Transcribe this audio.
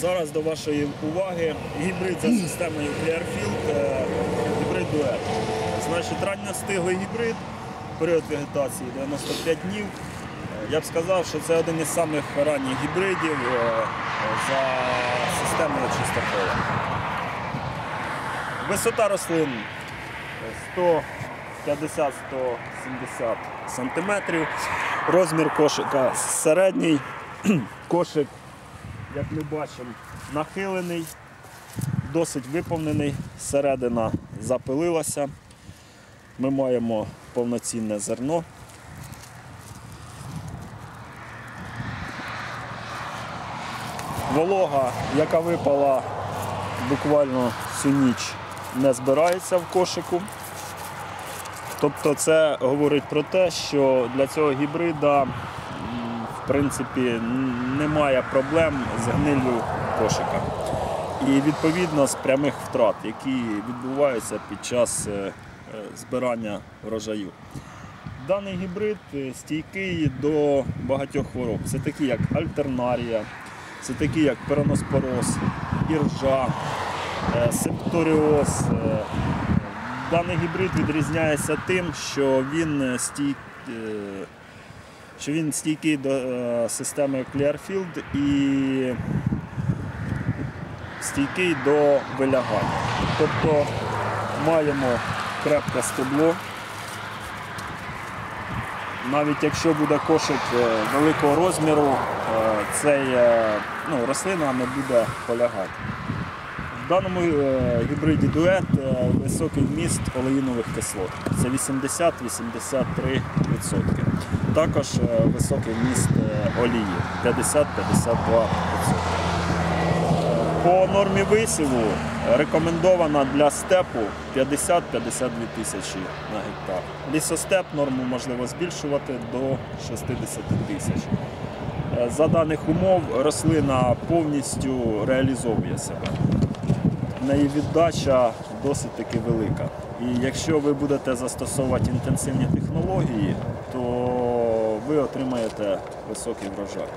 Зараз до вашої уваги гібрид за системою Clearfield, е, гібрид дует. Значить, ранньостиглий гібрид, період вегетації 95 днів. Е, Я б сказав, що це один із самих ранніх гібридів е, за системою чистополя. Висота рослин 150-170 сантиметрів. Розмір кошика середній. Кошик, як ми бачимо, нахилений, досить виповнений, середина запилилася. Ми маємо повноцінне зерно. Волога, яка випала буквально всю ніч, не збирається в кошику. Тобто це говорить про те, що для цього гібрида принципі немає проблем з гниллю кошика. І відповідно з прямих втрат, які відбуваються під час е, е, збирання врожаю. Даний гібрид е, стійкий до багатьох хвороб. Це такі, як альтернарія, це такі, як пероноспороз, іржа, септоріоз. Даний гібрид відрізняється тим, що він, стій, е, що він стійкий до е, системи Clearfield і стійкий до вилягання. Тобто маємо крепке стебло. Навіть якщо буде кошик е, великого розміру, е, цей, ну, рослина не буде полягати. В даному е, гібриді дует е, високий вміст олеїнових кислот. Це 80-83%. Також е, високий вміст е, олії 50-52%. По нормі висіву рекомендована для степу 50-52 тисячі на гектар. Лісостеп норму можливо збільшувати до 60 тисяч. За даних умов рослина повністю реалізовує себе. Неї віддача досить таки велика. І якщо ви будете застосовувати інтенсивні технології, то ви отримаєте високий врожай.